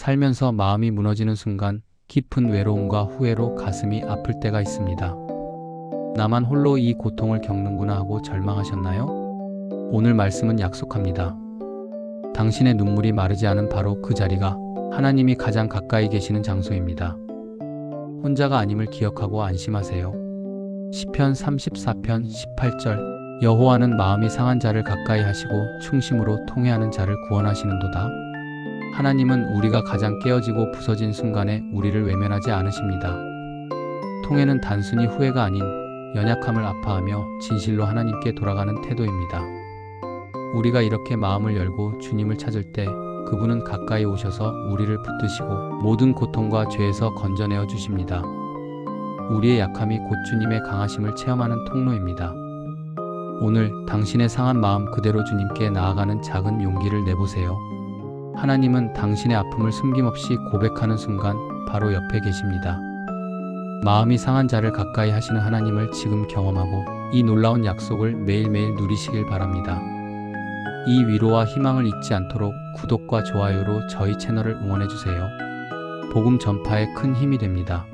살면서 마음이 무너지는 순간 깊은 외로움과 후회로 가슴이 아플 때가 있습니다. 나만 홀로 이 고통을 겪는구나 하고 절망하셨나요? 오늘 말씀은 약속합니다. 당신의 눈물이 마르지 않은 바로 그 자리가 하나님이 가장 가까이 계시는 장소입니다. 혼자가 아님을 기억하고 안심하세요. 시편 34편 18절 여호와는 마음이 상한 자를 가까이 하시고 충심으로 통회하는 자를 구원하시는도다. 하나님은 우리가 가장 깨어지고 부서진 순간에 우리를 외면하지 않으십니다. 통회는 단순히 후회가 아닌 연약함을 아파하며 진실로 하나님께 돌아가는 태도입니다. 우리가 이렇게 마음을 열고 주님을 찾을 때 그분은 가까이 오셔서 우리를 붙드시고 모든 고통과 죄에서 건져내어 주십니다. 우리의 약함이 곧 주님의 강하심을 체험하는 통로입니다. 오늘 당신의 상한 마음 그대로 주님께 나아가는 작은 용기를 내보세요. 하나님은 당신의 아픔을 숨김없이 고백하는 순간 바로 옆에 계십니다. 마음이 상한 자를 가까이 하시는 하나님을 지금 경험하고 이 놀라운 약속을 매일매일 누리시길 바랍니다. 이 위로와 희망을 잊지 않도록 구독과 좋아요로 저희 채널을 응원해주세요. 복음 전파에 큰 힘이 됩니다.